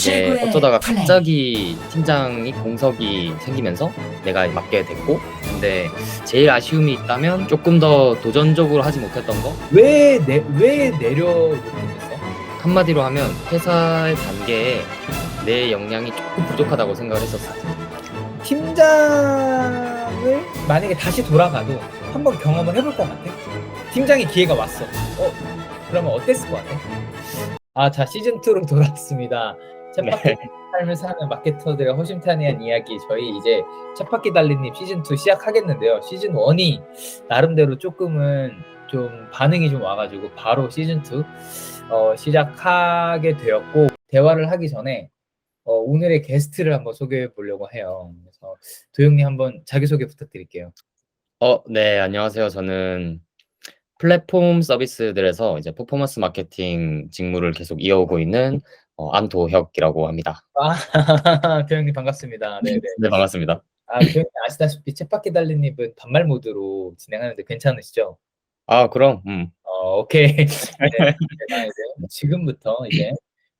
이제 어쩌다가. 갑자기 팀장이 공석이 생기면서 내가 맡게 됐고 근데 제일 아쉬움이 있다면 조금 더 도전적으로 하지 못했던 거 왜, 내, 왜 내려놓게 됐어? 한마디로 하면 회사의 단계에 내 역량이 조금 부족하다고 생각을 했었어 팀장을 만약에 다시 돌아가도 한번 경험을 해볼 것 같아? 팀장의 기회가 왔어. 어, 그러면 어땠을 것 같아? 아, 자, 시즌 2로 돌아왔습니다. 쳇바퀴 네. 삶을 사는 마케터들의 허심탄회한 이야기. 저희 이제 쳇바퀴 달리님 시즌 2 시작하겠는데요. 시즌 1이 나름대로 조금은 좀 반응이 좀 와가지고 바로 시즌 2 어, 시작하게 되었고, 대화를 하기 전에 어, 오늘의 게스트를 한번 소개해 보려고 해요. 그래서 도영님 한번 자기소개 부탁드릴게요. 어, 네, 안녕하세요. 저는 플랫폼 서비스들에서 이제 퍼포먼스 마케팅 직무를 계속 이어오고 있는 어, 안도혁이라고 합니다. 아, 도영님 반갑습니다. 네네. 네, 반갑습니다. 아, 도영님 아시다시피 챗바퀴 달리님은 반말 모드로 진행하는데 괜찮으시죠? 아, 그럼, 음, 어, 오케이. 네, 이제 지금부터 이제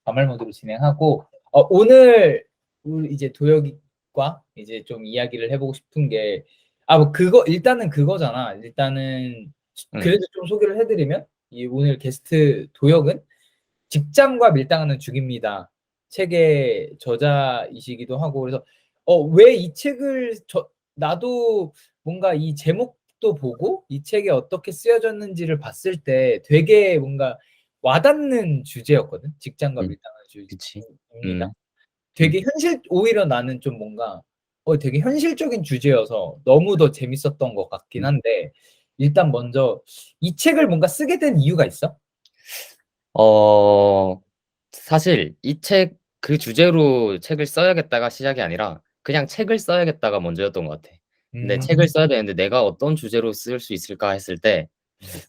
반말 모드로 진행하고 어, 오늘 우리 이제 도혁이과 이제 좀 이야기를 해보고 싶은 게 아, 뭐 그거 일단은 그거잖아. 일단은 음. 그래도 좀 소개를 해드리면 이 오늘 게스트 도혁은 직장과 밀당하는 죽입니다. 책의 저자이시기도 하고 그래서 어 왜 이 책을 저 나도 뭔가 이 제목도 보고 이 책이 어떻게 쓰여졌는지를 봤을 때 되게 뭔가 와닿는 주제였거든. 직장과 음, 밀당하는 그치. 주입니다. 음. 되게 현실 오히려 나는 좀 뭔가 어 되게 현실적인 주제여서 너무 더 재밌었던 것 같긴 음. 한데 일단 먼저 이 책을 뭔가 쓰게 된 이유가 있어? 어, 사실 이 책, 그 주제로 책을 써야겠다가 시작이 아니라 그냥 책을 써야겠다가 먼저였던 것 같아. 근데 음. 책을 써야 되는데 내가 어떤 주제로 쓸 수 있을까 했을 때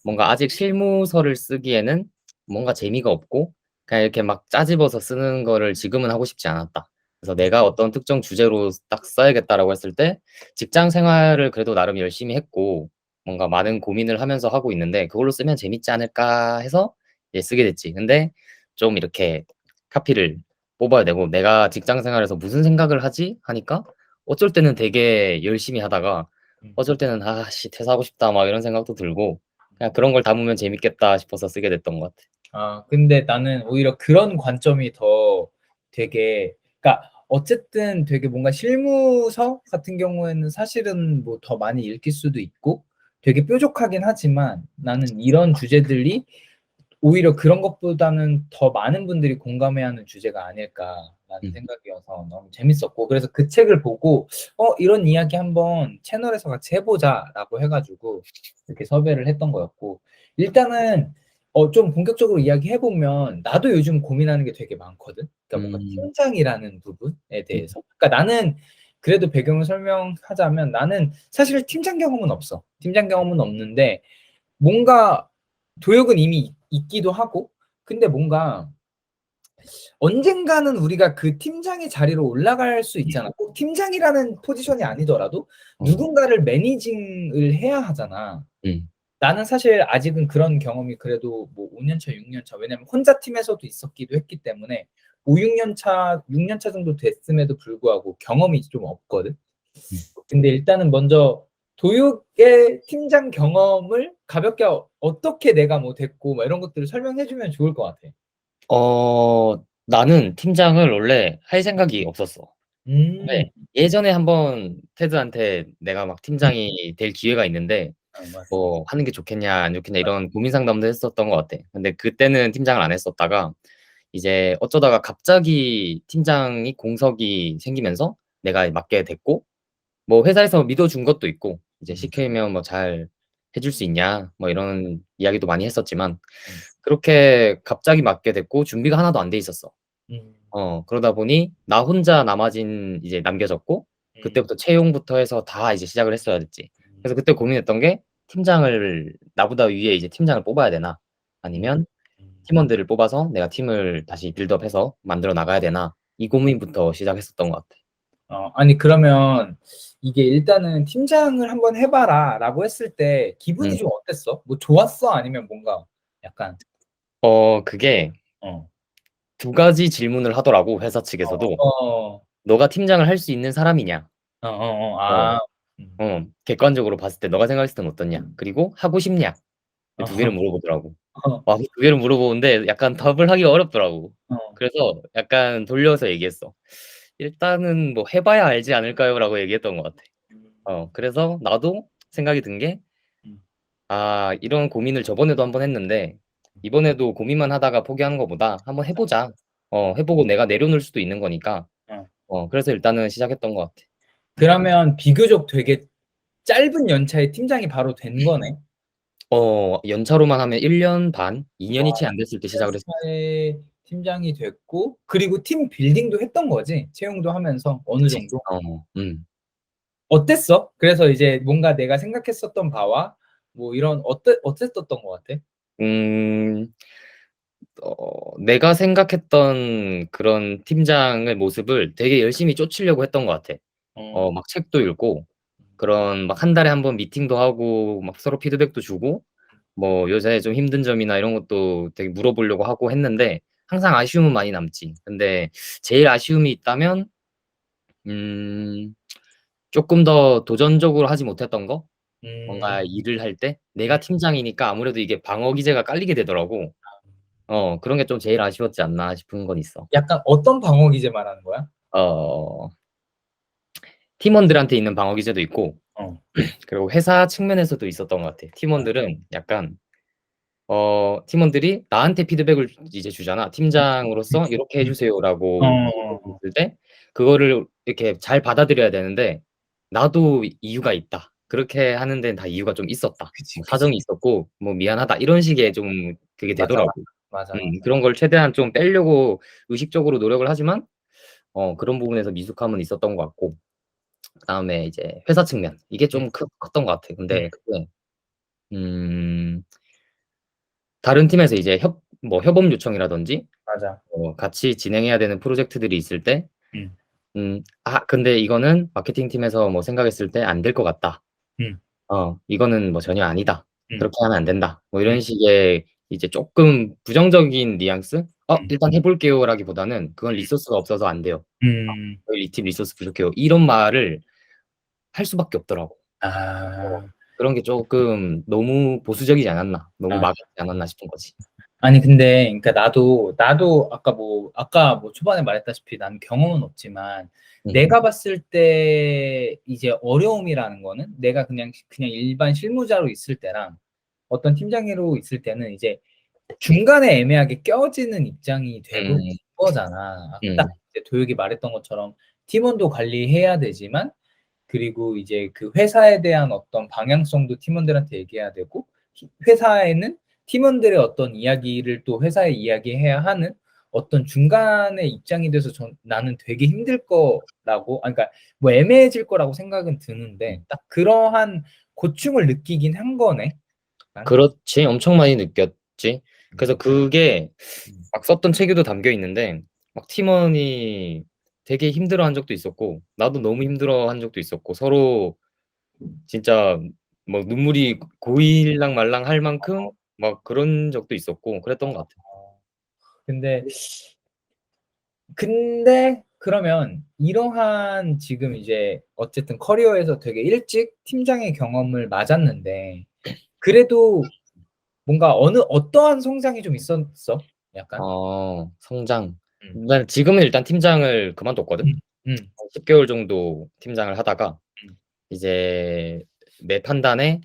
뭔가 아직 실무서를 쓰기에는 뭔가 재미가 없고 그냥 이렇게 막 짜집어서 쓰는 거를 지금은 하고 싶지 않았다. 그래서 내가 어떤 특정 주제로 딱 써야겠다라고 했을 때 직장 생활을 그래도 나름 열심히 했고 뭔가 많은 고민을 하면서 하고 있는데 그걸로 쓰면 재밌지 않을까 해서 이제 쓰게 됐지. 근데 좀 이렇게 카피를 뽑아야 되고 내가 직장 생활에서 무슨 생각을 하지 하니까 어쩔 때는 되게 열심히 하다가 음. 어쩔 때는 아씨 퇴사하고 싶다 막 이런 생각도 들고 그냥 그런 걸 담으면 재밌겠다 싶어서 쓰게 됐던 것 같아. 아, 근데 나는 오히려 그런 관점이 더 되게, 그러니까 어쨌든 되게 뭔가 실무서 같은 경우에는 사실은 뭐 더 많이 읽힐 수도 있고 되게 뾰족하긴 하지만 나는 이런 주제들이 오히려 그런 것보다는 더 많은 분들이 공감해야 하는 주제가 아닐까라는 음. 생각이어서 너무 재밌었고 그래서 그 책을 보고 어 이런 이야기 한번 채널에서 같이 해보자라고 해가지고 이렇게 섭외를 했던 거였고 일단은 어 좀 본격적으로 이야기해 보면 나도 요즘 고민하는 게 되게 많거든. 그러니까 뭔가 음. 팀장이라는 부분에 대해서. 그러니까 나는 그래도 배경을 설명하자면 나는 사실 팀장 경험은 없어. 팀장 경험은 없는데 뭔가 도역은 이미 있- 있기도 하고 근데 뭔가 언젠가는 우리가 그 팀장의 자리로 올라갈 수 있잖아. 꼭 팀장이라는 포지션이 아니더라도 어. 누군가를 매니징을 해야 하잖아. 음. 나는 사실 아직은 그런 경험이 그래도 뭐 5년 차, 6년 차 왜냐면 혼자 팀에서도 있었기도 했기 때문에 5, 6년 차, 6년 차 정도 됐음에도 불구하고 경험이 좀 없거든. 근데 일단은 먼저 도육의 팀장 경험을 가볍게 어- 어떻게 내가 뭐 됐고 뭐 이런 것들을 설명해 주면 좋을 것 같아. 어 나는 팀장을 원래 할 생각이 없었어. 음. 네. 예전에 한번 테드한테 내가 막 팀장이 될 기회가 있는데 어, 맞아. 뭐 하는 게 좋겠냐 안 좋겠냐 이런 고민 상담도 했었던 것 같아. 근데 그때는 팀장을 안 했었다가 이제 어쩌다가 갑자기 팀장이 공석이 생기면서 내가 맡게 됐고 뭐 회사에서 믿어준 것도 있고 이제 음. 시키면 뭐 잘 해 줄 수 있냐 뭐 이런 이야기도 많이 했었지만 음. 그렇게 갑자기 맡게 됐고 준비가 하나도 안 돼 있었어. 음. 어 그러다 보니 나 혼자 남아진 이제 남겨졌고 음. 그때부터 채용부터 해서 다 이제 시작을 했어야 됐지. 그래서 그때 고민했던 게 팀장을 나보다 위에 이제 팀장을 뽑아야 되나 아니면 음. 팀원들을 뽑아서 내가 팀을 다시 빌드업해서 만들어 나가야 되나 이 고민부터 시작했었던 것 같아. 어, 아니 그러면 이게 일단은 팀장을 한번 해봐라라고 했을 때 기분이 음. 좀 어땠어? 뭐 좋았어? 아니면 뭔가 약간 어 그게 어. 두 가지 질문을 하더라고 회사 측에서도. 어. "너가 팀장을 할 수 있는 사람이냐?" 어 어어. 아. 음. 어. "객관적으로 봤을 때 너가 생각했을 때는 어떻냐?" 그리고 "하고 싶냐?" 이두 개를 물어보더라고. 어. 아그두 개를 물어보는데 약간 답을 하기가 어렵더라고. 어. 그래서 약간 돌려서 얘기했어. " 일단은 뭐 해 봐야 알지 않을까요?"라고 얘기했던 것 같아. 어 그래서 나도 생각이 든 게 음. '아 이런 고민을 저번에도 1 번 했는데 이번에도 고민만 하다가 포기하는 것보다 한번 해 보자.' 어 해 보고 내가 내려놓을 수도 있는 거니까 어. 어 그래서 일단은 시작했던 것 같아. 그러면 비교적 되게 짧은 연차에 팀장이 바로 된 거네? 어 연차로만 하면 1 년 반, 2 년이 와. 채 안 됐을 때 시작을 했어. 차에 팀장이 됐고 그리고 팀 빌딩도 했던 거지? 채용도 하면서 어느 그치. 정도? 어 음. 어땠어? 그래서 이제 뭔가 내가 생각했었던 바와 뭐 이런 어땠 어땠었던 것 같아? 음. 어 내가 생각했던 그런 팀장의 모습을 되게 열심히 쫓으려고 했던 것 같아. 어. 어 막 책도 읽고 그런 막1 달에 1번 미팅도 하고 막 서로 피드백도 주고 뭐 요새 좀 힘든 점이나 이런 것도 되게 물어보려고 하고 했는데 항상 아쉬움은 많이 남지. 근데 제일 아쉬움이 있다면 음 쪼끔 더 도전적으로 하지 못했던 거? 뭔가 음. 일을 할 때? 내가 팀장이니까 아무래도 이게 방어 기제가 깔리게 되더라고. 어 그런 게 좀 제일 아쉬웠지 않나 싶은 건 있어. 약간 어떤 방어 기제 말하는 거야? 어. 팀원들한테 있는 방어 기제도 있고 어. 그리고 회사 측면에서도 있었던 것 같아. 팀원들은 약간 어 팀원들이 나한테 피드백을 이제 주잖아. "팀장으로서 이렇게 해 주세요."라고 어. 줬을 때 그거를 이렇게 잘 받아들여야 되는데 "나도 이유가 있다. 그렇게 하는 데는 다 이유가 좀 있었다. 그치, 뭐 그치. 사정이 있었고 뭐 미안하다." 이런 식의 좀 그게 맞아, 되더라고. 맞아. 음 맞아. 그런 걸 최대한 좀 빼려고 의식적으로 노력을 하지만 어 그런 부분에서 미숙함은 있었던 것 같고 그다음에 이제 회사 측면 이게 음. 좀크 컸던 것 같아. 근데 음. 그게 음 다른 팀에서 이제 협 뭐 협업 요청이라든지 맞아. 뭐 같이 진행해야 되는 프로젝트들이 있을 때 음. 음 '아 근데 이거는 마케팅 팀에서 뭐 생각했을 때 안 될 것 같다.' 음. 어 '이거는 뭐 전혀 아니다. 음. 그렇게 하면 안 된다.' 뭐 이런 음. 식의 이제 쪼끔 부정적인 뉘앙스? "어 음. 일단 해 볼게요."라기보다는 "그건 리소스가 없어서 안 돼요. 음. 저희 이팀 리소스 부족해요." 이런 말을 할 수밖에 없더라고. 어 아. 그런 게 쪼끔 너무 보수적이지 않았나. 너무 아. 막연하지 않았나 싶은 거지. 아니 근데 그러니까 나도 나도 아까 뭐 아까 뭐 초반에 말했다시피 나는 경험은 없지만 음. 내가 봤을 때 이제 어려움이라는 거는 내가 그냥 그냥 일반 실무자로 있을 때랑 어떤 팀장으로 있을 때는 이제 중간에 애매하게 껴지는 입장이 되고 음. 거잖아. 음. 딱 이제 도혁이 말했던 것처럼 팀원도 관리해야 되지만 그리고 이제 그 회사에 대한 어떤 방향성도 팀원들한테 얘기해야 되고 히 회사에는 팀원들의 어떤 이야기를 또 회사에 이야기해야 하는 어떤 중간에 입장이 돼서 전 나는 되게 힘들 거라고 아 그러니까 뭐 애매해질 거라고 생각은 드는데 음. 딱 그러한 고충을 느끼긴 한 거네. 나는. 그렇지. 엄청 많이 느꼈지. 그래서 음. 그게 음. 막 썼던 책에도 담겨 있는데 막 팀원이 되게 힘들어 한 적도 있었고 나도 너무 힘들어 한 적도 있었고 서로 진짜 뭐 눈물이 고일랑 말랑 할 만큼 어. 막 그런 적도 있었고 그랬던 것 같아. 어. 근데 근데 그러면 이러한 지금 이제 어쨌든 커리어에서 되게 일찍 팀장의 경험을 맞았는데 그래도 뭔가 어느 어떠한 성장이 좀 있었어? 약간? 어 성장. 음. 난 지금은 일단 팀장을 그만뒀거든. 음. 음. 한 10 개월 정도 팀장을 하다가 음. 이제 내 판단에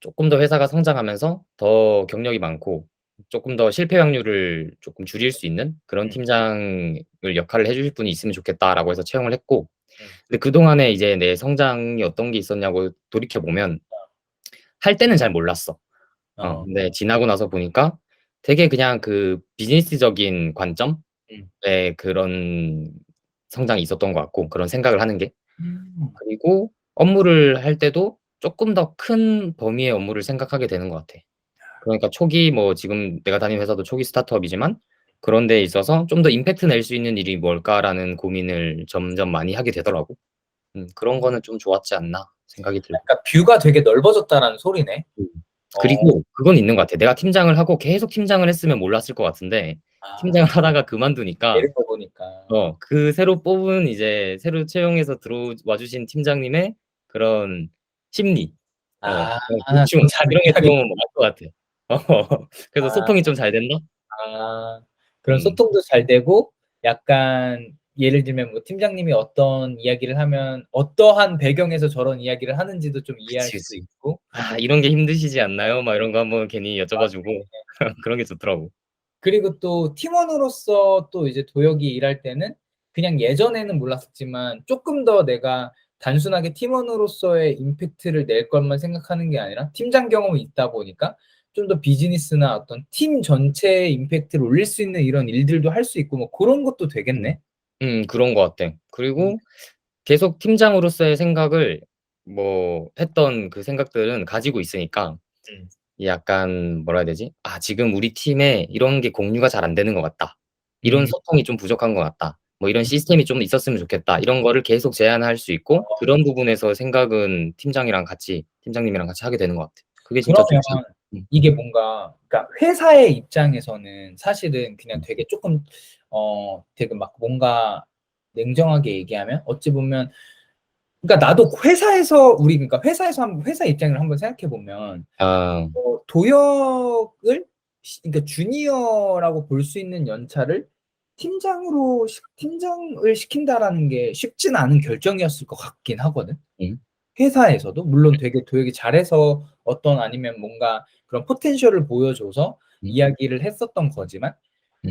쪼끔 더 회사가 성장하면서 더 경력이 많고 쪼끔 더 실패 확률을 쪼끔 줄일 수 있는 그런 음. 팀장을 역할을 해 주실 분이 있으면 좋겠다라고 해서 채용을 했고 음. 근데 그동안에 이제 내 성장이 어떤 게 있었냐고 돌이켜 보면 할 때는 잘 몰랐어. 어 어. 근데 지나고 나서 보니까 되게 그냥 그 비즈니스적인 관점 의 음. 그런 성장이 있었던 것 같고 그런 생각을 하는 게. 음. 그리고 업무를 할 때도 쪼끔 더 큰 범위의 업무를 생각하게 되는 것 같아. 그러니까 초기 뭐 지금 내가 다니는 회사도 초기 스타트업이지만 그런 데 있어서 '좀 더 임팩트 낼 수 있는 일이 뭘까.'라는 고민을 점점 많이 하게 되더라고. 음 그런 거는 좀 좋았지 않나 생각이 들고. 그러니까 뷰가 되게 넓어졌다라는 소리네. 음. 그리고 그건 있는 것 같아. 내가 팀장을 하고 계속 팀장을 했으면 몰랐을 것 같은데 아. 팀장을 하다가 그만두니까 내린 거 보니까. 어 그 새로 뽑은 이제 새로 채용해서 들어와 주신 팀장님의 그런 심리 어 아. 그런 고충 잘 이런 게 좀 알 것 같아. 어 그래서 아. 소통이 좀잘 된다? 아. 그런 음. 소통도 잘 되고 약간 예를 들면 뭐 팀장님이 어떤 이야기를 하면 어떠한 배경에서 저런 이야기를 하는지도 좀 이해할 그치, 수 그치. 있고. "아 이런 게 힘드시지 않나요?" 막 이런 거 한번 괜히 여쭤봐 주고 맞네. 그런 게 좋더라고. 그리고 또 팀원으로서 또 이제 도혁이 일할 때는 그냥 예전에는 몰랐었지만 쪼끔 더 내가 단순하게 팀원으로서의 임팩트를 낼 것만 생각하는 게 아니라 팀장 경험이 있다 보니까 좀 더 비즈니스나 어떤 팀 전체의 임팩트를 올릴 수 있는 이런 일들도 할 수 있고 뭐 고런 것도 되겠네. 음 그런 것 같아. 음. 그리고 계속 팀장으로서의 생각을 뭐 했던 그 생각들은 가지고 있으니까 음. 약간 뭐라 해야 되지? '아 지금 우리 팀에 이런 게 공유가 잘 안 되는 것 같다. 이런 음. 소통이 좀 부족한 것 같다. 뭐 이런 음. 시스템이 좀 있었으면 좋겠다.' 이런 거를 계속 제안할 수 있고 어. 그런 부분에서 생각은 팀장이랑 같이 팀장님이랑 같이 하게 되는 것 같아. 그게 진짜 좋지. 그러면 음. 이게 뭔가 그러니까 회사의 입장에서는 사실은 그냥 되게 쪼끔 어 되게 막 뭔가 냉정하게 얘기하면 어찌 보면 그러니까 나도 회사에서 우리 그러니까 회사에서 한번 회사 입장을 한번 생각해 보면 아. 어 도혁을 시 그러니까 주니어라고 볼 수 있는 연차를 팀장으로 시 '팀장을 시킨다.'라는 게 쉽지는 않은 결정이었을 것 같긴 하거든. 음. 회사에서도 물론 되게 도혁이 잘해서 어떤 아니면 뭔가 그런 포텐셜을 보여줘서 음. 이야기를 했었던 거지만 음.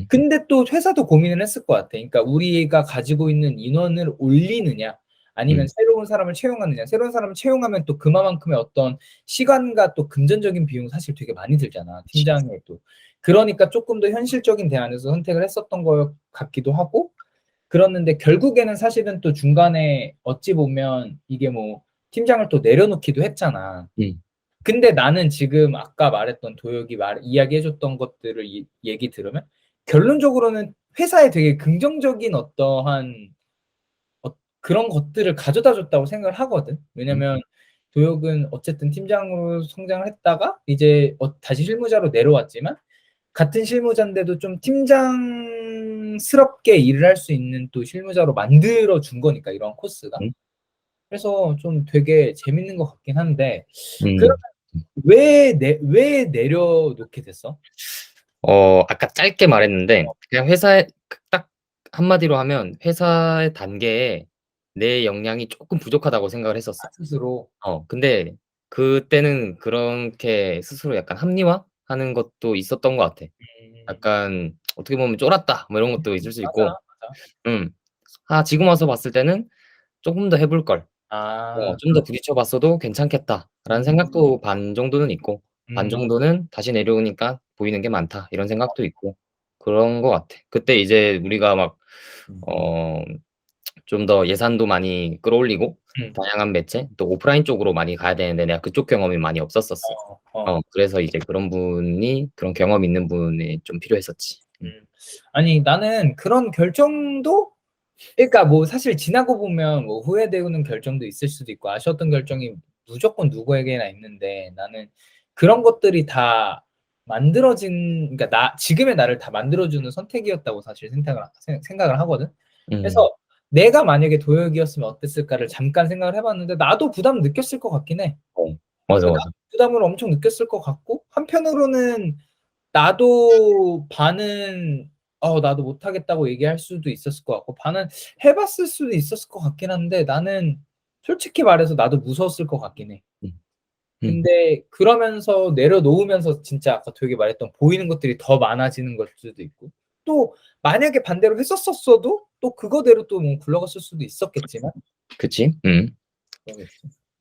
근데 또 회사도 고민을 했을 것 같아. 그러니까 우리가 가지고 있는 인원을 올리느냐 아니면 음. 새로운 사람을 채용하느냐. 새로운 사람을 채용하면 또 그만큼의 어떤 시간과 또 금전적인 비용이 사실 되게 많이 들잖아. 팀장에 또. 그러니까 쪼끔 더 현실적인 대안에서 선택을 했었던 것 같기도 하고 그랬는데 결국에는 사실은 또 중간에 어찌 보면 이게 뭐 팀장을 또 내려놓기도 했잖아. 음. 근데 나는 지금 아까 말했던 도혁이 말 이야기해 줬던 것들을 이 얘기 들으면 결론적으로는 회사에 되게 긍정적인 어떠한 어 그런 것들을 가져다 줬다고 생각을 하거든. 음. 왜냐면 도혁은 어쨌든 팀장으로 성장을 했다가 이제 어 다시 실무자로 내려왔지만 같은 실무자인데도 좀 팀장스럽게 일을 할 수 있는 또 실무자로 만들어 준 거니까 이런 코스가. 음. 그래서 좀 되게 재밌는 것 같긴 한데 음. 그러면 왜내 왜 내려놓게 됐어? 어 아까 짧게 말했는데 그냥 회사에 그 딱 한마디로 하면 회사의 단계에 내 역량이 쪼끔 부족하다고 생각을 했었어. 아 스스로. 어 근데 그때는 그렇게 스스로 약간 합리화하는 것도 있었던 것 같아. 음. 약간 어떻게 보면 '쫄았다.' 뭐 이런 것도 있을 수 있고 맞아. 음. 아 지금 와서 봤을 때는 '쪼금 더 해 볼 걸. 아. 어 좀더 부딪혀 봤어도 괜찮겠다.'라는 음. 생각도 반 정도는 있고 반 음. 정도는 '다시 내려오니까 보이는 게 많다.' 이런 생각도 있고 그런 것 같아. 그때 이제 우리가 막 음. 어 좀 더 예산도 많이 끌어올리고 음. 다양한 매체 또 오프라인 쪽으로 많이 가야 되는데 내가 그쪽 경험이 많이 없었었어. 어. 어. 어 그래서 이제 그런 분이 그런 경험 있는 분이 좀 필요했었지. 음. 음. 아니 나는 그런 결정도 그러니까 뭐 사실 지나고 보면 뭐 후회되는 결정도 있을 수도 있고 아쉬웠던 결정이 무조건 누구에게나 있는데 나는 그런 것들이 다 만들어진 그러니까 나 지금의 나를 다 만들어 주는 선택이었다고 사실 생각을 생 생각을 하거든. 음. 그래서 '내가 만약에 도혁이었으면 어땠을까.'를 잠깐 생각을 해 봤는데 나도 부담 느꼈을 것 같긴 해. 어 맞아, 맞아. 부담을 엄청 느꼈을 것 같고 한편으로는 나도 반은 어 나도 못하겠다고 얘기할 수도 있었을 것 같고 반은 해 봤을 수도 있었을 것 같긴 한데 나는 솔직히 말해서 나도 무서웠을 것 같긴 해. 음. 음. 근데 그러면서 내려놓으면서 진짜 아까 도혁이 말했던 보이는 것들이 더 많아지는 걸 수도 있고 또 만약에 반대로 했었었어도 또 그거대로 또 뭐 굴러갔을 수도 있었겠지만 그치. 음.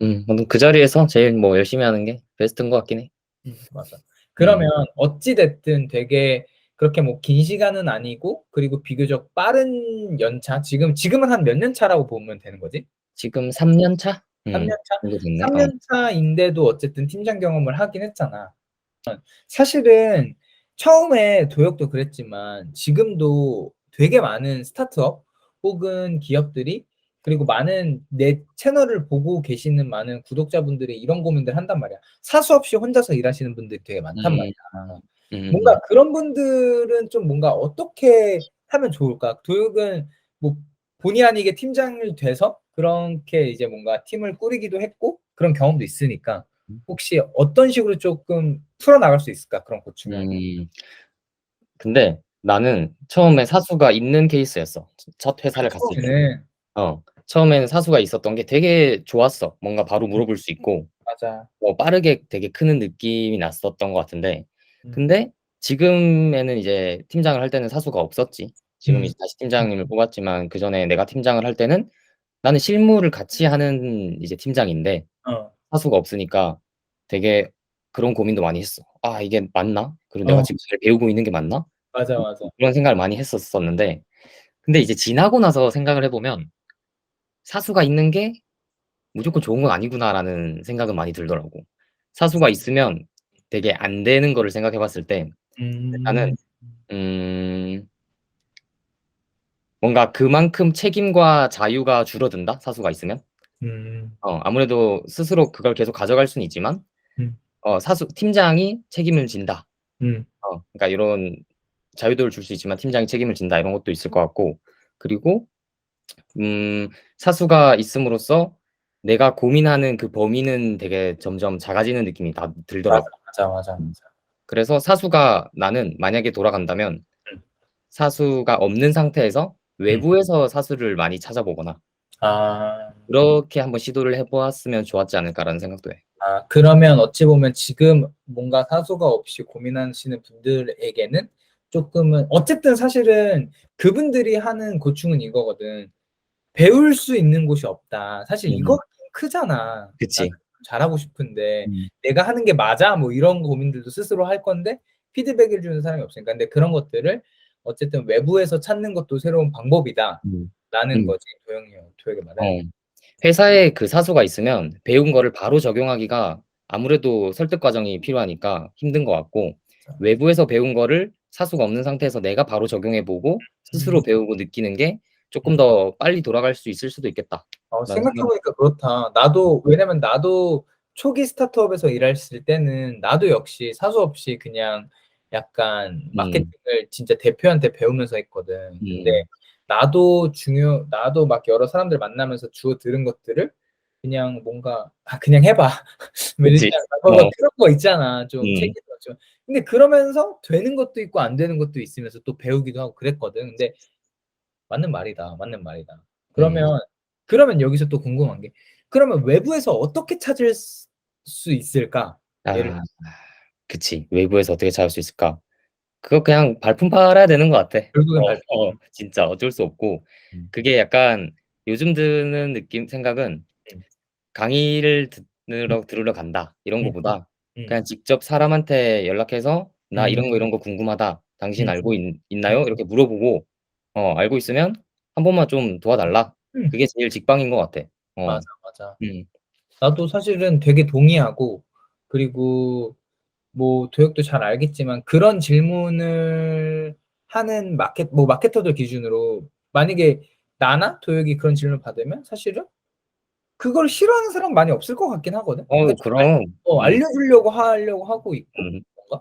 음. 그 자리에서 제일 뭐 열심히 하는 게 베스트인 것 같긴 해. 음 맞아. 음. 그러면 어찌 됐든 되게 그렇게 뭐 긴 시간은 아니고 그리고 비교적 빠른 연차 지금 지금은 한 몇 년 차라고 보면 되는 거지? 지금 3년 차? 3 음. 년 차? 정도 됐네. 3 어. 년 차인데도 어쨌든 팀장 경험을 하긴 했잖아. 어 사실은 처음에 도혁도 그랬지만 지금도 되게 많은 스타트업 혹은 기업들이 그리고 많은 내 채널을 보고 계시는 많은 구독자분들이 이런 고민들 한단 말이야. 사수 없이 혼자서 일하시는 분들이 되게 많단 음. 말이야. 음. 뭔가 그런 분들은 좀 뭔가 어떻게 하면 좋을까? 교육은 뭐 본의 아니게 팀장이 돼서 그렇게 이제 뭔가 팀을 꾸리기도 했고 그런 경험도 있으니까 혹시 어떤 식으로 조금 풀어나갈 수 있을까? 그런 고충을. 음. 근데 나는 처음에 사수가 있는 케이스였어. 첫 회사를 갔을 때. 처음에는 어. 처음에는 사수가 있었던 게 되게 좋았어. 뭔가 바로 물어볼 수 있고 맞아. 뭐 빠르게 되게 크는 느낌이 났었던 것 같은데 음. 근데 지금에는 이제 팀장을 할 때는 사수가 없었지. 지금 음. 이제 다시 팀장님을 뽑았지만 그전에 내가 팀장을 할 때는 나는 실무를 같이 하는 이제 팀장인데 어. 사수가 없으니까 되게 그런 고민도 많이 했어. '아 이게 맞나? 그리고 내가 어. 지금 잘 배우고 있는 게 맞나?' 맞아, 맞아. 그런 생각을 많이 했었었는데 근데 이제 지나고 나서 생각을 해 보면 '사수가 있는 게 무조건 좋은 건 아니구나.'라는 생각은 많이 들더라고. 사수가 있으면 되게 안 되는 거를 생각해 봤을 때 음. 일단은 음 뭔가 그만큼 책임과 자유가 줄어든다, 사수가 있으면. 음. 어 아무래도 스스로 그걸 계속 가져갈 수는 있지만 음. 어 사수 팀장이 책임을 진다. 음. 어 그러니까 이런 자유도를 줄 수 있지만 팀장이 책임을 진다 이런 것도 있을 것 같고 그리고 음 사수가 있음으로써 내가 고민하는 그 범위는 되게 점점 작아지는 느낌이 나 들더라고. 맞아, 맞아, 맞아. 그래서 사수가 나는 만약에 돌아간다면 음. 사수가 없는 상태에서 외부에서 사수를 많이 찾아보거나 아. 그렇게 한번 시도를 해 보았으면 좋았지 않을까라는 생각도 해. 아 그러면 어찌 보면 지금 뭔가 사수가 없이 고민하시는 분들에게는 쪼끔은 어쨌든 사실은 그분들이 하는 고충은 이거거든. 배울 수 있는 곳이 없다. 사실 음. 이거 크잖아. 그치. 나는 잘하고 싶은데 음. '내가 하는 게 맞아?' 뭐 이런 고민들도 스스로 할 건데 피드백을 주는 사람이 없으니까. 근데 그런 것들을 어쨌든 '외부에서 찾는 것도 새로운 방법이다.'라는 음. 음. 거지 도영이 형 도영이 말은. 어. 회사에 그 사수가 있으면 배운 거를 바로 적용하기가 아무래도 설득 과정이 필요하니까 힘든 것 같고. 외부에서 배운 거를 사수가 없는 상태에서 내가 바로 적용해 보고 스스로 음. 배우고 느끼는 게 쪼끔 음. 더 빨리 돌아갈 수 있을 수도 있겠다. 어 라는 생각해 생각 보니까 그렇다. 나도 왜냐면 나도 초기 스타트업에서 일했을 때는 나도 역시 사수 없이 그냥 약간 음. 마케팅을 진짜 대표한테 배우면서 했거든. 근데 음. 나도 중요 나도 막 여러 사람들 만나면서 주워 들은 것들을 그냥 뭔가 '아 그냥 해 봐.' 뭐 그치. 일단 어. 그런 거 있잖아. 좀 음. 책임져 줘. 근데 그러면서 되는 것도 있고 안 되는 것도 있으면서 또 배우기도 하고 그랬거든. 근데 맞는 말이다, 맞는 말이다. 음. 그러면 그러면 여기서 또 궁금한 게 그러면 외부에서 어떻게 찾을 수수 있을까? 예를 아 그치. 외부에서 어떻게 찾을 수 있을까? 그거 그냥 발품 팔아야 되는 것 같아. 결국엔 어 발품. 어 진짜 어쩔 수 없고 음. 그게 약간 요즘 드는 느낌 생각은 음. 강의를 음. 듣느러 들으러 간다 이런 음. 거보다 음. 그냥 직접 사람한테 연락해서 "나 이런 거 음. 이런 거 궁금하다. 당신 음. 알고 있 음. 있나요?" 이렇게 물어보고 어 알고 있으면 "한 번만 좀 도와달라." 음. 그게 제일 직방인 것 같아. 어. 맞아, 맞아. 음. 나도 사실은 되게 동의하고 그리고 뭐 도혁도 잘 알겠지만 그런 질문을 하는 마켓 뭐 마케터들 기준으로 만약에 나나 도혁이 그런 질문을 받으면 사실은 그걸 싫어하는 사람 많이 없을 것 같긴 하거든. 어우 그러니까 그럼. 어 음. 알려주려고 하려고 하고 있고 음. 뭔가.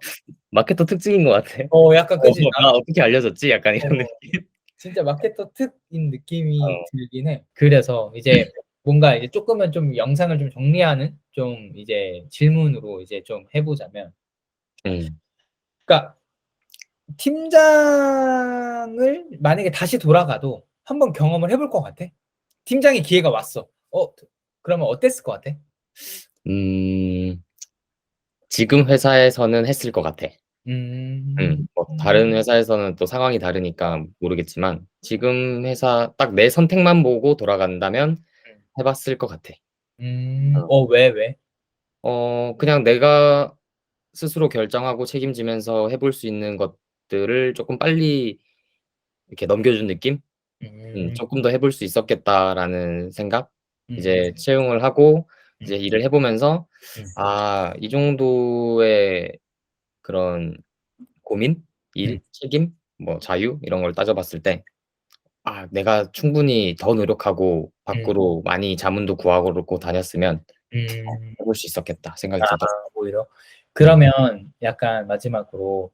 마케터 특징인 것 같아. 어 약간 어 그지. '나 어떻게 알려줬지?' 약간 이런 어. 느낌. 진짜 마케터 특인 느낌이 어. 들긴 해. 그래서 이제 뭔가 이제 쪼끔은 좀 영상을 좀 정리하는 좀 이제 질문으로 이제 좀 해 보자면 음. 그러니까 팀장을 만약에 다시 돌아가도 한번 경험을 해볼 것 같아? 팀장의 기회가 왔어. 어 그러면 어땠을 것 같아? 음. 지금 회사에서는 했을 것 같아. 음. 음. 뭐 다른 회사에서는 또 상황이 다르니까 모르겠지만 지금 회사 딱 내 선택만 보고 돌아간다면 음. 해 봤을 것 같아. 음. 어. 어 왜, 왜? 어 그냥 내가 스스로 결정하고 책임지면서 해 볼 수 있는 것들을 쪼끔 빨리 이렇게 넘겨준 느낌? 음 음. '쪼끔 더해 볼 수 있었겠다.'라는 생각? 이제 음. 채용을 하고 이제 음. 일을 해 보면서 음. '아 이 정도의 그런 고민, 일, 음. 책임, 뭐 자유 이런 걸 따져 봤을 때 아 내가 충분히 더 노력하고 밖으로 많이 자문도 구하고 그러고 다녔으면 음. 해 볼 수 있었겠다 생각이 아 들더라고요. 오히려? 그러면 약간 마지막으로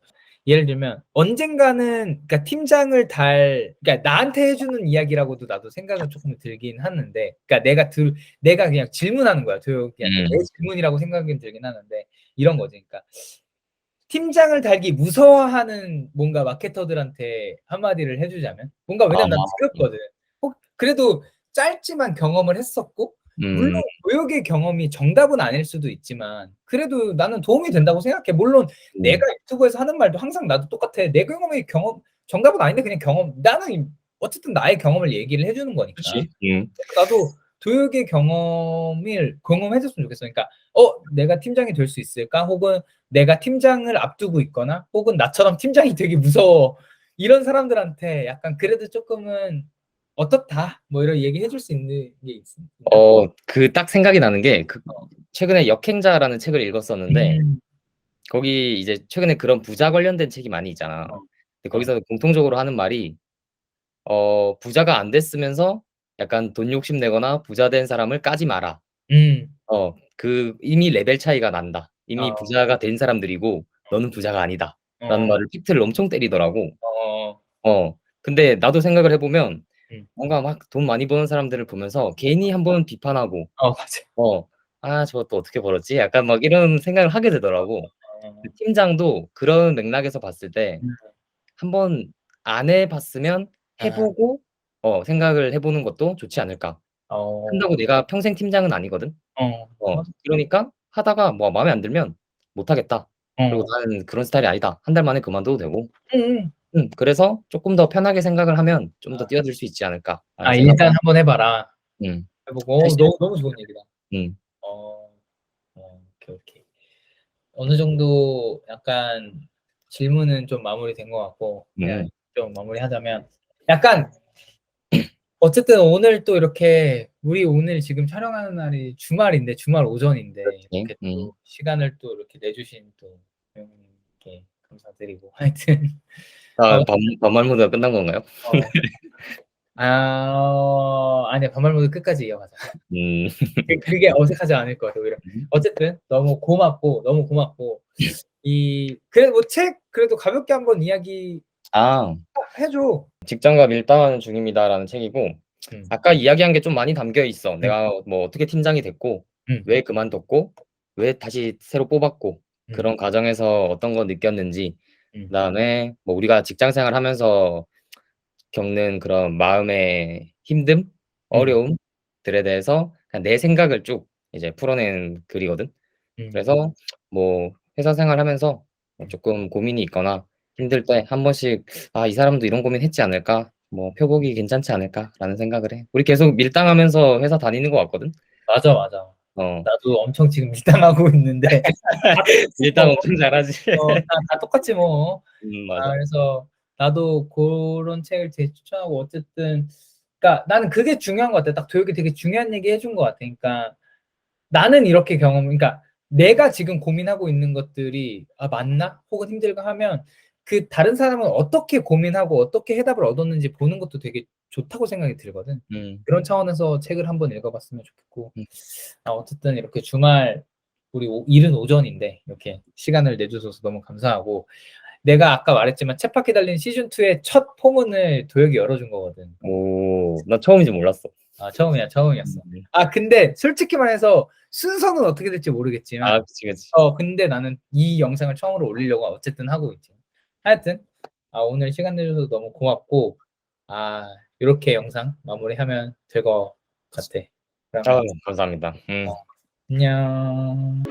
예를 들면 언젠가는 그러니까 팀장을 달 그러니까 나한테 해 주는 이야기라고도 나도 생각은 쪼끔 들긴 하는데 그러니까 내가 들 내가 그냥 질문하는 거야 도혁이한테. 음. 내 질문이라고 생각은 들긴 하는데 이런 거지. 그러니까 팀장을 달기 무서워하는 뭔가 마케터들한테 한마디를 해 주자면? 뭔가 왜냐면 난 아. 두렵거든. 혹 그래도 짧지만 경험을 했었고 물론 음. 도혁의 경험이 정답은 아닐 수도 있지만 그래도 나는 도움이 된다고 생각해. 물론 음. 내가 유튜브에서 하는 말도 항상 나도 똑같아. 내 경험이 경험 정답은 아닌데 그냥 경험 나는 어쨌든 나의 경험을 얘기를 해 주는 거니까. 그치. 음. 나도 도혁의 경험을 경험해 줬으면 좋겠어. 그러니까 '어 내가 팀장이 될 수 있을까?' 혹은 '내가 팀장을 앞두고 있거나 혹은 나처럼 팀장이 되기 무서워.' 이런 사람들한테 약간 그래도 쪼끔은 " 어떻다." 뭐 이런 얘기해 줄 수 있는 게있 있나? 어그 딱 생각이 나는 게그 어. 최근에 역행자라는 책을 읽었었는데 음. 거기 이제 최근에 그런 부자 관련된 책이 많이 있잖아. 어. 근데 거기서 공통적으로 하는 말이 어 "부자가 안 됐으면서 약간 돈 욕심 내거나 부자 된 사람을 까지 마라." 음. 어 그 "이미 레벨 차이가 난다. 이미 어. 부자가 된 사람들이고 너는 부자가 아니다."라는 어. 말을 팩트를 엄청 때리더라고. 어. 어 근데 나도 생각을 해 보면 음. 뭔가 막 돈 많이 버는 사람들을 보면서 괜히 한번 비판하고 어 맞아. 어 '아 또 어떻게 벌었지?' 약간 막 이런 생각을 하게 되더라고. 어. 그 팀장도 그런 맥락에서 봤을 때 음. 한번 안 해 봤으면 해 아. 보고 어 생각을 해 보는 것도 좋지 않을까. 어. 한다고 내가 평생 팀장은 아니거든. 어. 어 맞아. 그러니까 하다가 뭐 마음에 안 들면 못 하겠다. 그리고 어. '나는 그런 스타일이 아니다.' 1 달 만에 그만둬도 되고. 음음. 음 그래서 '쪼끔 더 편하게 생각을 하면 좀 더 아. 뛰어들 수 있지 않을까.'라는 아 생각 일단 한번 해 봐라. 음. 해 보고 어 사실 너무 너무 좋은 얘기다. 음. 어. 어 오케이, 오케이. 어느 정도 약간 질문은 좀 마무리된 것 같고 그냥 음. 좀 마무리하자면 약간 어쨌든 오늘 또 이렇게 우리 오늘 지금 촬영하는 날이 주말인데 주말 오전인데 그렇지. 이렇게 음. 또 시간을 또 이렇게 내 주신 또 형님께 감사드리고 하여튼 아어반 반말 모드가 끝난 건가요? 어. 아 어 아니야. 반말 모드 끝까지 이어가자. 음. 그 그게 어색하지 않을 것 같아 오히려. 음. 어쨌든 너무 고맙고, 너무 고맙고 이 그래도 뭐책 그래도 가볍게 한번 이야기 아. 해 줘. "직장과 밀당하는 중입니다."라는 책이고 음. 아까 이야기한 게 좀 많이 담겨 있어. 음. 내가 뭐 어떻게 팀장이 됐고 음. 왜 그만뒀고 왜 다시 새로 뽑았고 음. 그런 과정에서 어떤 거 느꼈는지 음. 그다음에 뭐 우리가 직장 생활 하면서 겪는 그런 마음의 힘듦, 음. 어려움들에 대해서 그냥 내 생각을 쭉 이제 풀어낸 글이거든. 음. 그래서 뭐 회사 생활하면서 뭐 음. 쪼끔 고민이 있거나 힘들 때한 번씩 '아 이 사람도 이런 고민 했지 않을까? 뭐표 보기 괜찮지 않을까?'라는 생각을 해. 우리 계속 밀당하면서 회사 다니는 것 같거든. 맞아, 맞아. 어. 나도 엄청 지금 밀당하고 있는데 밀당 엄청 잘하지. 어 다 다 똑같지 뭐. 음 아 맞아. 그래서 나도 고런 책을 되게 추천하고 어쨌든 그러니까 나는 그게 중요한 것 같아. 딱 도혁이 되게 중요한 얘기 해준 것 같아. 그러니까 나는 이렇게 경험 그러니까 내가 지금 고민하고 있는 것들이 '아 맞나?' 혹은 힘들고 하면 그 다른 사람은 어떻게 고민하고 어떻게 해답을 얻었는지 보는 것도 되게 좋다고 생각이 들거든. 음. 그런 차원에서 책을 한번 읽어 봤으면 좋겠고 음. 아 어쨌든 이렇게 주말 우리 오 이른 오전인데 이렇게 시간을 내 주셔서 너무 감사하고 내가 아까 말했지만 쳇바퀴 달린 시즌 2의 첫 포문을 도혁이 열어 준 거거든. 오. 나 처음인 줄 몰랐어. 아 처음이야, 처음이었어. 음. 아 근데 솔직히 말해서 순서는 어떻게 될지 모르겠지만 아 그치, 그치. 어 근데 나는 이 영상을 처음으로 올리려고 어쨌든 하고 있지. 하여튼 아 오늘 시간 내 줘서 너무 고맙고 아 요렇게 영상 마무리하면 될 것 같아. 그럼 아 감사합니다. 음. 어 안녕.